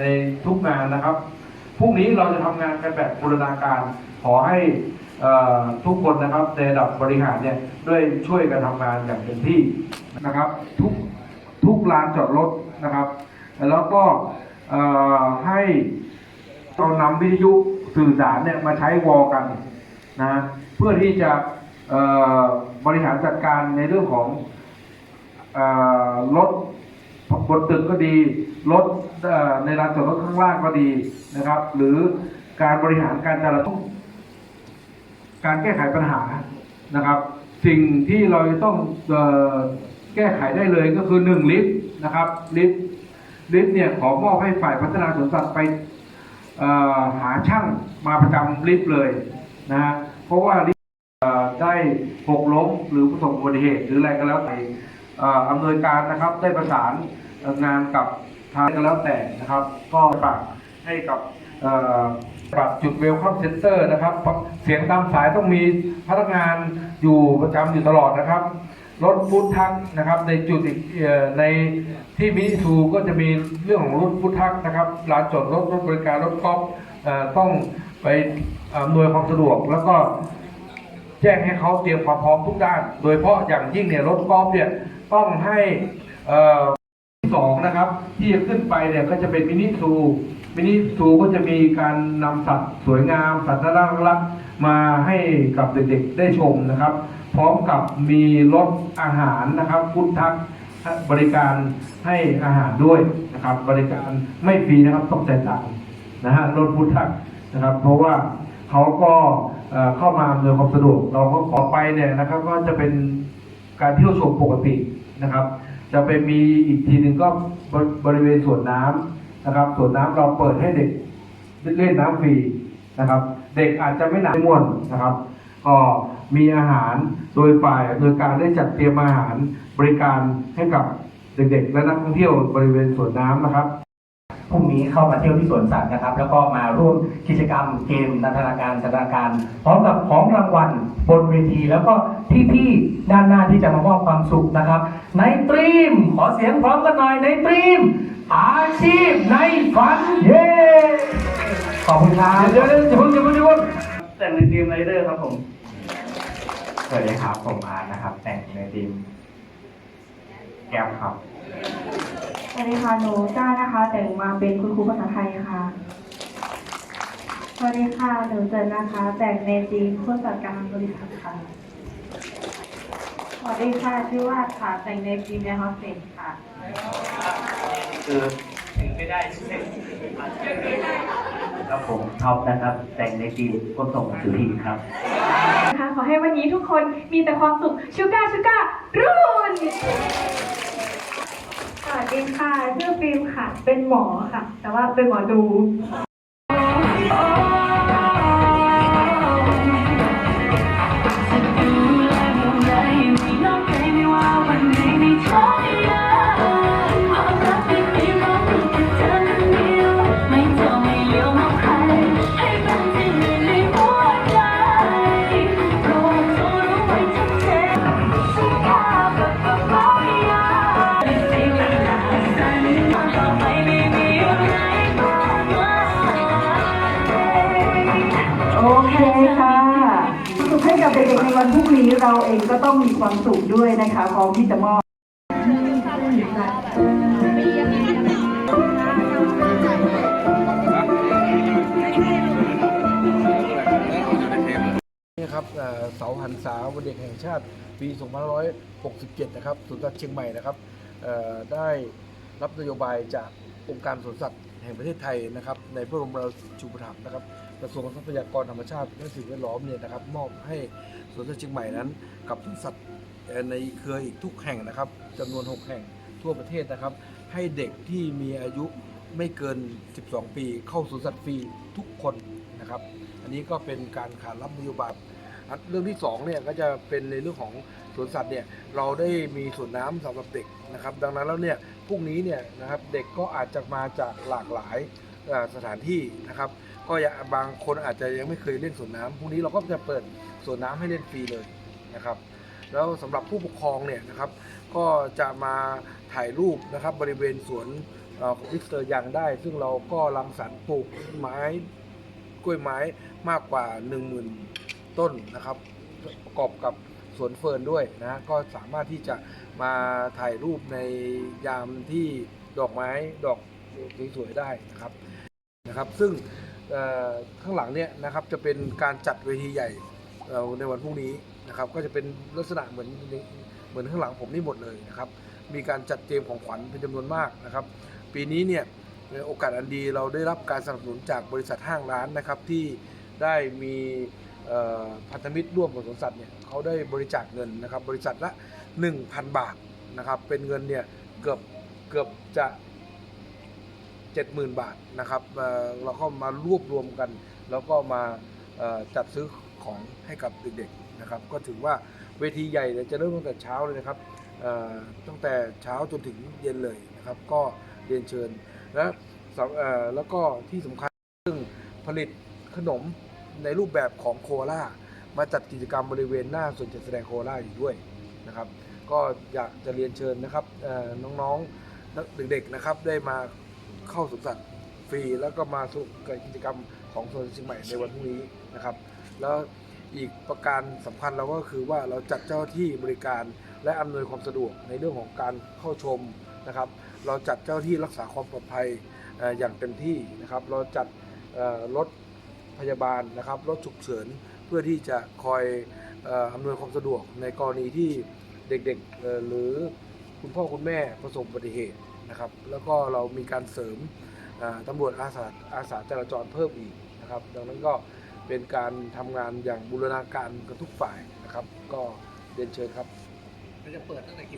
ในทุกงานนะครับ พรุ่งนี้เราจะทำงานกันแบบบูรณาการ ขอให้เอ่อทุกคนนะครับในระดับบริหารเนี่ยด้วยช่วยกันทำงานอย่างเต็มที่นะครับ ทุกทุกลานจอดรถนะครับ แล้วก็ให้เรานำวิทยุสื่อสารเนี่ยมาใช้วอลกันนะเพื่อที่จะบริหารจัดการในเรื่องของอ่อรถ บนตึกก็ดีรถในลานจอดรถข้างล่างก็ดีนะครับ หรือการบริหารการจราจรการแก้ไขปัญหานะครับ สิ่งที่เราจะต้องอแก้ไขได้เลยก็คือหนึ่งลิฟต์นะครับลิฟต์ลิฟต์เนี่ยขอมอบให้ฝ่ายพัฒนาสวนสัตว์ไปหาช่างมาประจำลิฟต์เลยนะฮะเพราะว่าลิฟต์ได้หกล้มหรือประสบอุบัติเหตุหรืออะไรก็แล้วแต่อำนวยการนะครับได้ประสาน งานกับทางก็แล้วแต่นะครับ ก็ฝากให้กับเอ่อบัตรจุดเวลคัมเซ็นเตอร์นะครับ เสียงตามสายต้องมีพนักงานอยู่ประจำอยู่ตลอดนะครับ รถฟู้ดทักนะครับ ในจุดในที่มิทูก็จะมีเรื่องของรถฟู้ดทักนะครับลานจอดรถรถบริการรถกอล์ฟเอ่อต้องไปอำนวยความสะดวกแล้วก็แจ้งให้เขาเตรียมความพร้อมทุกด้าน โดยเฉพาะอย่างยิ่งเนี่ยรถกอล์ฟเนี่ยต้องให้ เอ่สองนะครับที่จะขึ้นไปเนี่ยก็จะเป็นมินิซูมินิซูก็จะมีการนำสัตว์สวยงามสัตว์น่ารักมาให้กับเด็กๆได้ชมนะครับ พร้อมกับมีรถอาหารนะครับฟุตทักบริการให้อาหารด้วยนะครับ บริการไม่ฟรีนะครับต้องจ่ายตังค์นะฮะรถฟุตทักนะครับ เพราะว่าเขาก็เอ่อเข้ามาอำนวยความสะดวกเราก็ขอไปเนี่ยนะครับ ก็จะเป็นการเที่ยวชมปกตินะครับ จะไปมีอีกทีหนึ่งก็บริเวณสวนน้ำนะครับสวนน้ำเราเปิดให้เด็กเล่นน้ำฟรีนะครับ เด็กอาจจะไม่หนักม่วนนะครับ ก็มีอาหารโดยฝ่ายโดยการได้จัดเตรียมอาหารบริการให้กับเด็กๆ และนักท่องเที่ยวบริเวณสวนน้ำนะครับ พรุ่งนี้เข้ามาเที่ยวที่สวนสัตว์นะครับ แล้วก็มาร่วมกิจกรรมเกมนันทนาการสันทนาการพร้อมกับของรางวัลบนเวที แล้วก็พี่ๆด้านหน้าที่จะมามอบความสุขนะครับ ในตรีมขอเสียงพร้อมกันหน่อยในตรีม อาชีพในฝันเย้ขอบคุณครับเดี๋ยวเดี๋ยวเดี๋ยวเพิ่งเดี๋ยวเพิ่งเดี๋ยวเพิ่งแต่งในทีมไรเดอร์ครับผม สวัสดีครับผมอาร์ตนะครับ แต่งในทีมแก้มครับ สวัสดีค่ะ หนูจ้านะคะ แต่งมาเป็นคุณครูภาษาไทยค่ะ สวัสดีค่ะ หนูเจนนะคะ แต่งในทีมผู้จัดการบริษัทค่ะ สวัสดีค่ะ ชื่อว่าดค่ะ แต่งในทีมแอร์โฮสเตสค่ะคือถึงไม่ได้เส้นครับผมท็อปนะครับ แต่งในทีมก็ส่งสุธีครับค่ะขอให้วันนี้ทุกคนมีแต่ความสุข ชูก้าชูก้ารุ่นส วัสดีค่ะชื่อฟิล์มค่ะ เป็นหมอค่ะ แต่ว่าเป็นหมอดู เด็กๆในวันพรุ่งนี้เราเองก็ต้องมีความสุขด้วยนะคะพร้อมที่จะมอบนี่ครับเอ่อเสาหันษาวันเด็กแห่งชาติปี2567 นะครับสวนสัตว์เชียงใหม่นะครับเอ่อได้รับนโยบายจากองค์การสวนสัตว์แห่งประเทศไทยนะครับ ในพระบรมราชูปถัมภ์นะครับ กระทรวงทรัพยากรธรรมชาติและสิ่งแวดล้อมเนี่ยนะครับมอบให้สวนสัตว์เชียงใหม่นั้น กับสวนสัตว์ในเครืออีกทุกแห่งนะครับจำนวน 6 แห่งทั่วประเทศนะครับ ให้เด็กที่มีอายุไม่เกิน 12 ปี เข้าสวนสัตว์ฟรีทุกคนนะครับ อันนี้ก็เป็นการขานรับนโยบายเรื่องที่สองเนี่ยก็จะเป็นในเรื่องของสวนสัตว์เนี่ยเราได้มีสวนน้ำสำหรับเด็กนะครับ ดังนั้นแล้วเนี่ยพรุ่งนี้เนี่ยนะครับเด็กก็อาจจะมาจากหลากหลายสถานที่นะครับ ก็อย่าบางคนอาจจะยังไม่เคยเล่นสวนน้ำพรุ่งนี้เราก็จะเปิดสวนน้ำให้เล่นฟรีเลยนะครับ แล้วสำหรับผู้ปกครองเนี่ยนะครับ ก็จะมาถ่ายรูปนะครับ บริเวณสวนเอ่อของมิสเตอร์ยังได้ ซึ่งเราก็รังสรรค์ปลูกไม้กล้วยไม้มากกว่า 10,000 ต้นนะครับ ประกอบกับสวนเฟิร์นด้วยนะก็สามารถที่จะมาถ่ายรูปในยามที่ดอกไม้ดอกสวยๆได้นะครับนะครับ ซึ่ง ข้างหลังเนี่ยนะครับจะเป็นการจัดเวทีใหญ่เอ่อในวันพรุ่งนี้นะครับก็จะเป็นลักษณะเหมือนเหมือนข้างหลังผมนี่หมดเลยนะครับมีการจัดเตรียมของขวัญเป็นจำนวนมากนะครับปีนี้เนี่ยโอกาสอันดีเราได้รับการสนับสนุนจากบริษัทห้างร้านนะครับที่ได้มีพันธมิตรร่วมกับสวนสัตว์เนี่ยเขาได้บริจาคเงินนะครับบริษัทละ 1,000 บาทนะครับเป็นเงินเนี่ยเกือบเกือบจะ 70,000 บาทนะครับเราก็มารวบรวมกัน แล้วก็มาจัดซื้อของให้กับเด็กๆนะครับ ก็ถือว่าเวทีใหญ่จะเริ่มตั้งแต่เช้าเลยนะครับตั้งแต่เช้าจนถึงเย็นเลยนะครับ ก็เรียนเชิญและแล้วก็ที่สำคัญซึ่งผลิตขนมในรูปแบบของโคลามาจัดกิจกรรมบริเวณหน้าส่วนจัดแสดงโคลาอยู่ด้วยนะครับ ก็อยากจะเรียนเชิญนะครับน้องๆนักเด็กๆนะครับได้มา เข้าสวนสัตว์ฟรีแล้วก็มาสนุกกับกิจกรรมของสวนสัตว์เชียงใหม่ในวันพรุ่งนี้นะครับ แล้วอีกประการสำคัญเราก็คือว่าเราจัดเจ้าหน้าที่บริการและอำนวยความสะดวกในเรื่องของการเข้าชมนะครับ เราจัดเจ้าหน้าที่รักษาความปลอดภัยเอ่ออย่างเต็มที่นะครับ เราจัดเอ่อรถพยาบาลนะครับรถฉุกเฉินเพื่อที่จะคอยเอ่ออำนวยความสะดวกในกรณีที่เด็กๆเอ่อหรือคุณพ่อคุณแม่ประสบอุบัติเหตุ นะครับ แล้วก็เรามีการเสริมตำรวจอาสาอาสาจราจรเพิ่มอีกนะครับ ดังนั้นก็เป็นการทำงานอย่างบูรณาการกับทุกฝ่ายนะครับ ก็เรียนเชิญครับ เราจะเปิดตั้งแต่กี่